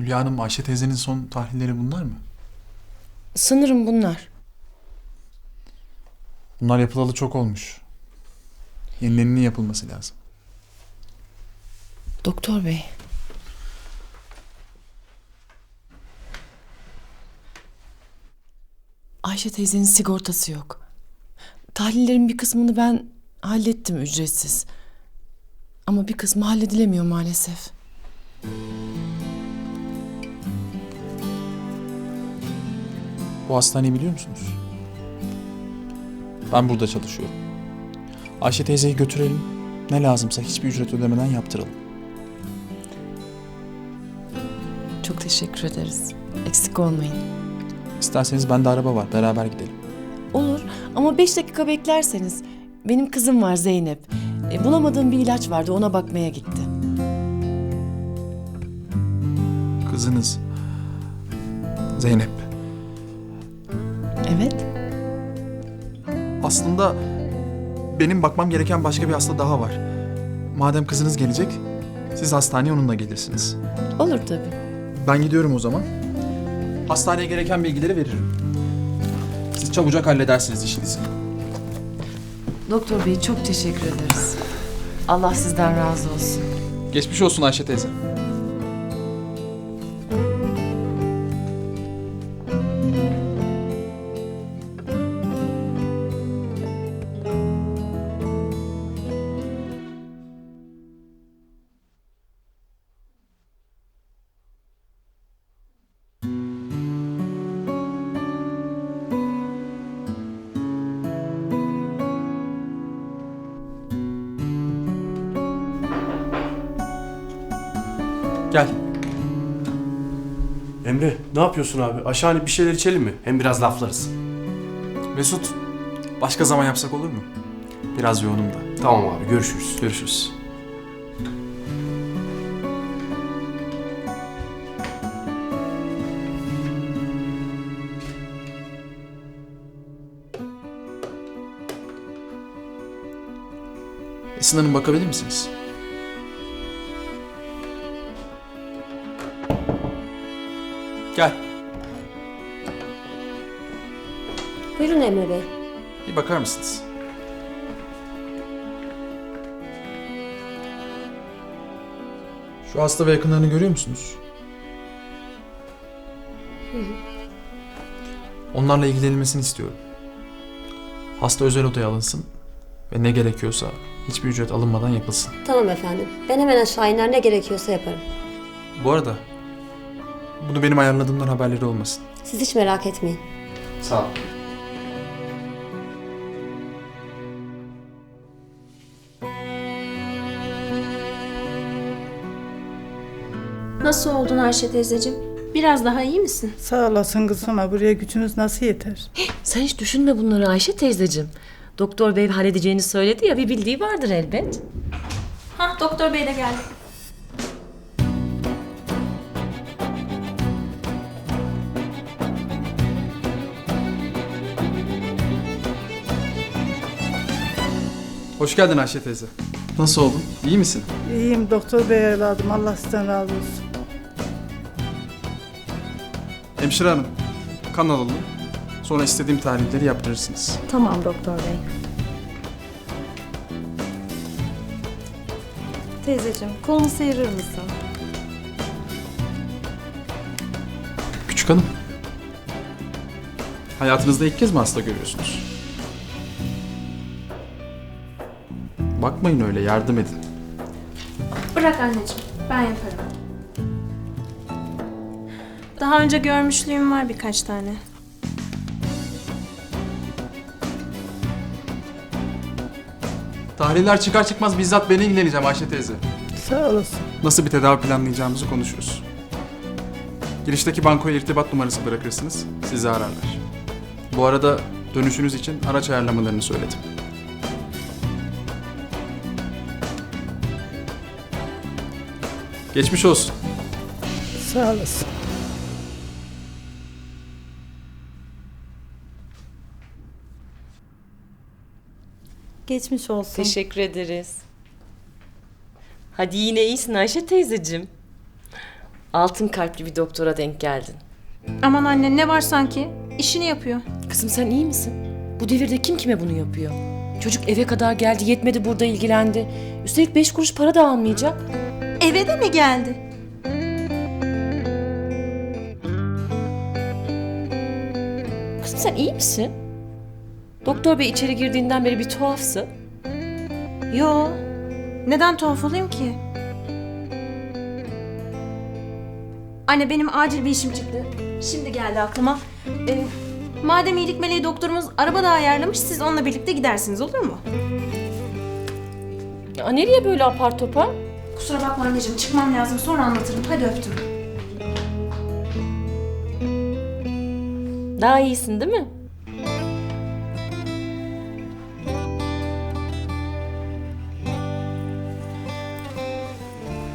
Hülya Hanım, Ayşe teyzenin son tahlilleri bunlar mı? Sanırım bunlar. Bunlar yapılalı çok olmuş. Yenilerinin yapılması lazım. Doktor bey. Ayşe teyzenin sigortası yok. Tahlillerin bir kısmını ben hallettim ücretsiz. Ama bir kısmı halledilemiyor maalesef. Bu hastaneyi biliyor musunuz? Ben burada çalışıyorum. Ayşe teyzeyi götürelim. Ne lazımsa hiçbir ücret ödemeden yaptıralım. Çok teşekkür ederiz. Eksik olmayın. İsterseniz bende araba var. Beraber gidelim. Olur ama beş dakika beklerseniz. Benim kızım var Zeynep. E, bulamadığım bir ilaç vardı ona bakmaya gitti. Kızınız. Zeynep. Evet. Aslında benim bakmam gereken başka bir hasta daha var. Madem kızınız gelecek, siz hastaneye onunla gelirsiniz. Olur tabii. Ben gidiyorum o zaman. Hastaneye gereken bilgileri veririm. Siz çabucak halledersiniz işinizi. Doktor bey çok teşekkür ederiz. Allah sizden razı olsun. Geçmiş olsun Ayşe teyze. Gel. Emre ne yapıyorsun abi? Aşağı inip bir şeyler içelim mi? Hem biraz laflarız. Mesut, başka zaman yapsak olur mu? Biraz yoğunum da. Tamam abi görüşürüz. Görüşürüz. Esin Hanım bakabilir misiniz? Gel. Buyurun Emre Bey. Bir bakar mısınız? Şu hasta ve yakınlarını görüyor musunuz? Onlarla ilgilenilmesini istiyorum. Hasta özel odaya alınsın ve ne gerekiyorsa hiçbir ücret alınmadan yapılsın. Tamam efendim. Ben hemen aşağı iner ne gerekiyorsa yaparım. Bu arada bunu benim ayarladığımdan haberleri olmasın. Siz hiç merak etmeyin. Sağ ol. Nasıl oldun Ayşe teyzeciğim? Biraz daha iyi misin? Sağ olasın kızım ama buraya gücümüz nasıl yeter? Sen hiç düşünme bunları Ayşe teyzeciğim. Doktor bey halledeceğini söyledi ya bir bildiği vardır elbet. Hah doktor bey de geldi. Hoş geldin Ayşe teyze. Nasıl oldun? İyi misin? İyiyim doktor bey evladım Allah sizden razı olsun. Hemşire hanım, kan alalım. Sonra istediğim tahlilleri yaptırırsınız. Tamam doktor bey. Teyzeciğim kolunu sıyırır mısın? Küçük hanım. Hayatınızda ilk kez mi hasta görüyorsunuz? Bakmayın öyle, yardım edin. Bırak anneciğim ben yaparım. Daha önce görmüşlüğüm var birkaç tane. Tahliller çıkar çıkmaz bizzat beni ilgileneceğim Ayşe teyze. Sağ olasın. Nasıl bir tedavi planlayacağımızı konuşuruz. Girişteki bankoya irtibat numarası bırakırsınız, sizi ararlar. Bu arada dönüşünüz için araç ayarlamalarını söyledim. Geçmiş olsun. Sağ olasın. Geçmiş olsun. Teşekkür ederiz. Hadi yine iyisin Ayşe teyzeciğim. Altın kalpli bir doktora denk geldin. Aman anne ne var sanki? İşini yapıyor. Kızım sen iyi misin? Bu devirde kim kime bunu yapıyor? Çocuk eve kadar geldi yetmedi burada ilgilendi. Üstelik beş kuruş para da almayacak. Eve de mi geldi? Kızım sen iyi misin? Doktor bey içeri girdiğinden beri bir tuhafsın. Yo. Neden tuhaf olayım ki? Anne benim acil bir işim çıktı. Şimdi geldi aklıma. Ee, madem iyilik meleği doktorumuz araba da ayarlamış siz onunla birlikte gidersiniz olur mu? Ya nereye böyle apar topar? Kusura bakma anneciğim çıkmam lazım sonra anlatırım. Hadi öptüm. Daha iyisin değil mi?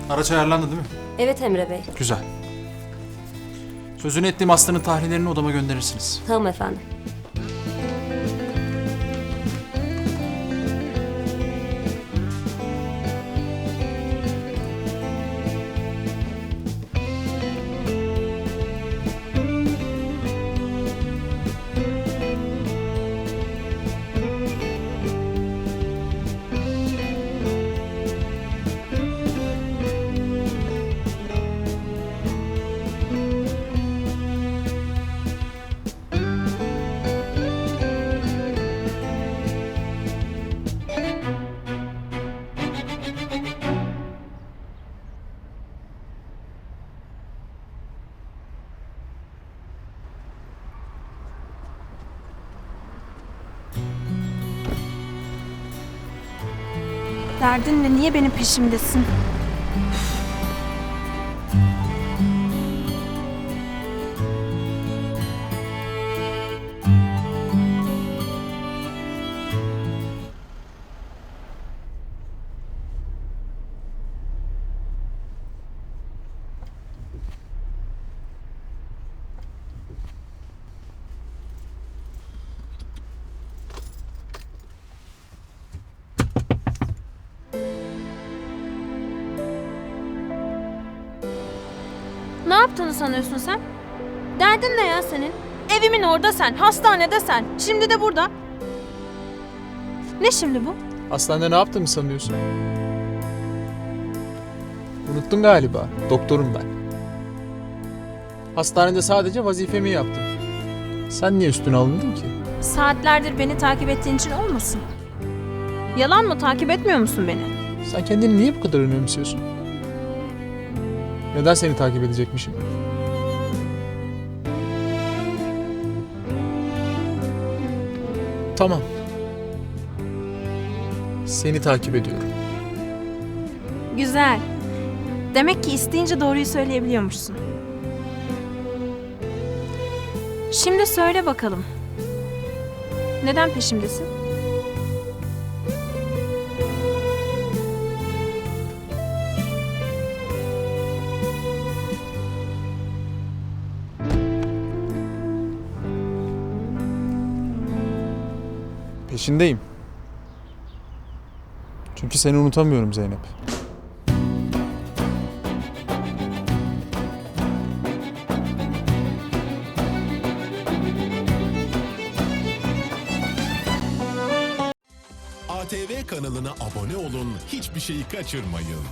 Araç ayarlandı değil mi? Evet Emre Bey. Güzel. Sözünü ettiğim hastanın tahlillerini odama gönderirsiniz. Tamam efendim. Derdin ne? Niye benim peşimdesin? Ne yaptığını sanıyorsun sen? Derdin ne ya senin? Evimin orada sen, hastanede sen, şimdi de burada. Ne şimdi bu? Hastanede ne yaptığımı sanıyorsun? Unuttun galiba. Doktorum ben. Hastanede sadece vazifemi yaptım. Sen niye üstüne alındın ki? Saatlerdir beni takip ettiğin için olmasın? Yalan mı takip etmiyor musun beni? Sen kendini niye bu kadar önemsiyorsun? Neden seni takip edecekmişim? Tamam. Seni takip ediyorum. Güzel. Demek ki isteyince doğruyu söyleyebiliyormuşsun. Şimdi söyle bakalım. Neden peşimdesin? Peşindeyim. Çünkü seni unutamıyorum Zeynep. ATV kanalına abone olun, hiçbir şeyi kaçırmayın.